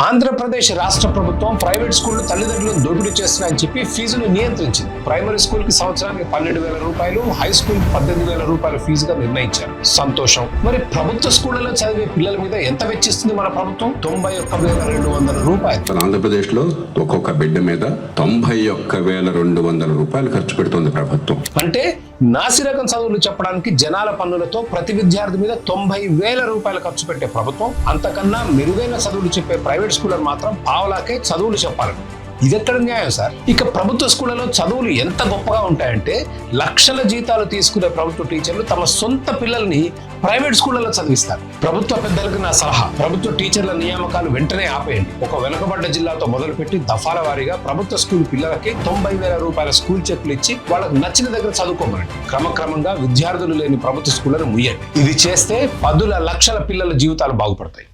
ఆంధ్రప్రదేశ్ రాష్ట్ర ప్రభుత్వం ప్రైవేట్ స్కూళ్ళు తల్లిదండ్రులను దోపిడీ చేస్తున్నాయని చెప్పి ఫీజును నియంత్రించింది. ప్రైమరీ స్కూల్కి సంవత్సరానికి పన్నెండు వేల రూపాయలు హై స్కూల్కి పద్దెనిమిది వేల రూపాయల ఫీజుగా నిర్ణయించారు. సంతోషం. మరి ప్రభుత్వ స్కూళ్ళలో చదివే పిల్లల మీద ఎంత వెచ్చిస్తుంది మన ప్రభుత్వం? తొంభై ఒక్క వేల రెండు వందల రూపాయలు. మన ఆంధ్రప్రదేశ్లో ఒక్కొక్క బిడ్డ మీద తొంభై ఒక్క వేల రెండు వందల రూపాయలు ఖర్చు పెడుతుంది ప్రభుత్వం. అంటే నాసిరకం చదువులు చెప్పడానికి జనాల పన్నులతో ప్రతి విద్యార్థి మీద తొంభై వేల రూపాయలు ఖర్చు పెట్టే ప్రభుత్వం అంతకన్నా మెరుగైన చదువులు చెప్పే ప్రైవేట్ స్కూళ్ళను మాత్రం పావలాకే చదువులు చెప్పాలని. ఇదెక్కడ న్యాయం సార్? ఇక ప్రభుత్వ స్కూళ్ళలో చదువులు ఎంత గొప్పగా ఉంటాయంటే లక్షల జీతాలు తీసుకునే ప్రభుత్వ టీచర్లు తమ సొంత పిల్లల్ని ప్రైవేట్ స్కూళ్ళలో చదివిస్తారు. ప్రభుత్వ పెద్దలకు నా సలహా ప్రభుత్వ టీచర్ల నియామకాలు వెంటనే ఆపేయండి. ఒక వెనుకబడ్డ జిల్లాతో మొదలుపెట్టి దఫాల వారీగా ప్రభుత్వ స్కూల్ పిల్లలకి తొంభై వేల రూపాయల స్కూల్ చెక్కులు ఇచ్చి వాళ్ళకి నచ్చిన దగ్గర చదువుకోమనండి. క్రమక్రమంగా విద్యార్థులు లేని ప్రభుత్వ స్కూళ్ళను ముయ్యండి. ఇది చేస్తే పదుల లక్షల పిల్లల జీవితాలు బాగుపడతాయి.